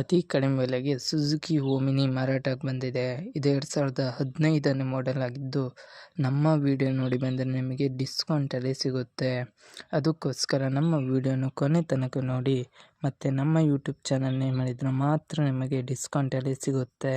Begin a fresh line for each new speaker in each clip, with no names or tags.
ಅತಿ ಕಡಿಮೆ ಬೆಲೆಗೆ ಸುಜುಕಿ ಓಮಿನಿ ಮಾರಾಟಕ್ಕೆ ಬಂದಿದೆ. ಇದು ಎರಡು ಸಾವಿರದ ಹದಿನೈದನೇ ಮಾಡೆಲ್ ಆಗಿದ್ದು, ನಮ್ಮ ವಿಡಿಯೋ ನೋಡಿ ಬಂದರೆ ನಿಮಗೆ ಡಿಸ್ಕೌಂಟಲ್ಲಿ ಸಿಗುತ್ತೆ. ಅದಕ್ಕೋಸ್ಕರ ನಮ್ಮ ವಿಡಿಯೋನ ಕೊನೆ ತನಕ ನೋಡಿ ಮತ್ತು ನಮ್ಮ ಯೂಟ್ಯೂಬ್ ಚಾನಲ್ ನೇಮ್ ಮಾಡಿದರೆ ಮಾತ್ರ ನಿಮಗೆ ಡಿಸ್ಕೌಂಟಲ್ಲಿ ಸಿಗುತ್ತೆ.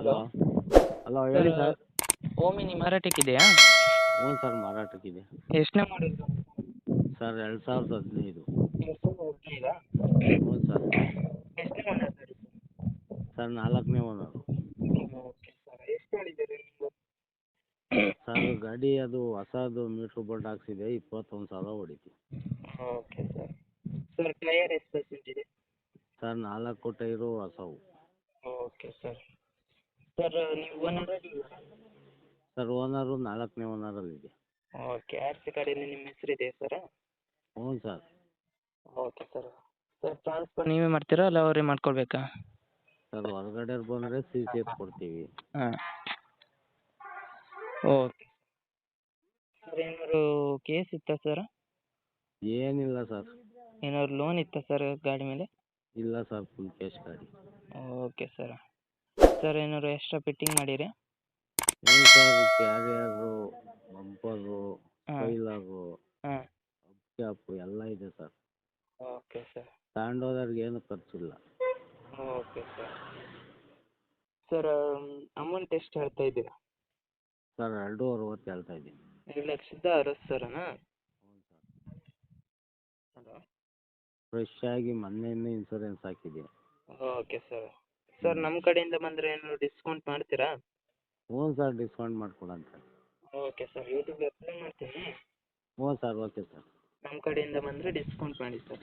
hello? ಹಲೋ ಹೇಳಿ ಸರ್.
ಓಮಿನಿ ಮಾರಾಟಕ್ಕಿದೆಯಾ?
ಹ್ಞೂ ಸರ್ ಮಾರಾಟಕ್ಕಿದೆ.
ಎಷ್ಟನೇ ಮಾಡಿದ್ರು
ಸರ್ ಎರಡು ಸಾವಿರದ ಹದಿನೈದು. ಹ್ಞೂ ಸರ್. ಸರ್ ನಾಲ್ಕನೇ ಓನರು.
ಸರ್
ಗಾಡಿ ಅದು ಹೊಸದು ಮೀಟ್ರ್ ಬೋಲ್ಟ್ ಹಾಕ್ಸಿದೆ ಇಪ್ಪತ್ತೊಂದು ಸಾವಿರ ಹೊಡಿತು.
Okay sir. ಸರ್ ಟಯರ್ ಎಷ್ಟು ಪರ್ಸೆಂಟ್ ಇದೆ?
ಸರ್ ನಾಲ್ಕು ಟೈರು ಹೊಸವು.
Okay sir. ಸರ್ ನೀವು ಓನರ್
ಸರ್ ಓನರು ನಾಲ್ಕನೇ ಓನರಲ್ಲಿದೆ
ಓಕೆ ಆರ್ ಸಿ ಕಾರ್ಡಿನಲ್ಲಿ ನಿಮ್ಮ ಹೆಸರಿದೆ ಸರ್
ಹ್ಞೂ sir
okay sir sir transfer ನೀವೇ ಮಾಡ್ತೀರಾ ಅಲ್ಲ ಅವರೇ ಮಾಡ್ಕೊಳ್ಬೇಕಾ
ಸರ್ ಹೊರಗಡೆ ಬಂದರೆ ಸಿ ಸಿ ಎಫ್ ಕೊಡ್ತೀವಿ.
ಹಾಂ. ಓಕೆ ಸರ್ ಏನಾದ್ರು ಕೇಸ್ ಇತ್ತಾ ಸರ್
ಏನಿಲ್ಲ ಸರ್
ಏನಾದ್ರು ಲೋನ್ ಇತ್ತಾ ಸರ್ ಗಾಡಿ ಮೇಲೆ?
ಇಲ್ಲ ಸರ್ ಫುಲ್ ಕ್ಯಾಶ್ ಗಾಡಿ.
ಓಕೆ ಸರ್ ಸರ್ ಏನಾದ್ರು ಎಕ್ಸ್ಟ್ರಾ ಫಿಟ್ಟಿಂಗ್ ಮಾಡಿರಿ
ಹ್ಞೂ ಸರ್ ಕ್ಯಾರಿಯರು ಬಂಪರು
ಹಾಂ.
ಕ್ಯಾಪ್
ಹಾಂ.
ಕ್ಯಾಪು ಎಲ್ಲ ಇದೆ ಸರ್.
ಓಕೆ ಸರ್
ತಗೊಂಡೋದವ್ರಿಗೆ ಏನು ಖರ್ಚಿಲ್ಲ.
ಓಕೆ ಸರ್ ಸರ್ ಅಮೌಂಟ್ ಎಷ್ಟು ಹೇಳ್ತಾ ಇದ್ದೀರಾ?
ಸರ್ ಎರಡು ಅರವತ್ತು ಹೇಳ್ತಾ ಇದ್ದೀನಿ.
ಎರಡು ಲಕ್ಷದ ಅರವತ್ತು ಸಾವಿರನಾ?
ಸರ್.
ಹಲೋ
ಫ್ರೆಶ್ ಆಗಿ ಮೊನ್ನೆಯಿಂದ ಇನ್ಸೂರೆನ್ಸ್ ಹಾಕಿದ್ದೀನಿ
ಓಕೆ ಸರ್ ಸರ್ ನಮ್ಮ ಕಡೆಯಿಂದ ಬಂದರೆ ಏನಾದ್ರು ಡಿಸ್ಕೌಂಟ್ ಮಾಡ್ತೀರಾ?
ಹ್ಞೂ ಸರ್ ಡಿಸ್ಕೌಂಟ್ ಮಾಡ್ಕೊಡಂತ
ಓಕೆ ಸರ್ ಯೂಟ್ಯೂಬ್ ಅಪ್ಲೈ ಮಾಡ್ತೀನಿ.
ಹ್ಞೂ ಸರ್ ಓಕೆ ಸರ್.
ನಮ್ಮ ಕಡೆಯಿಂದ ಬಂದರೆ ಡಿಸ್ಕೌಂಟ್ ಮಾಡಿ ಸರ್.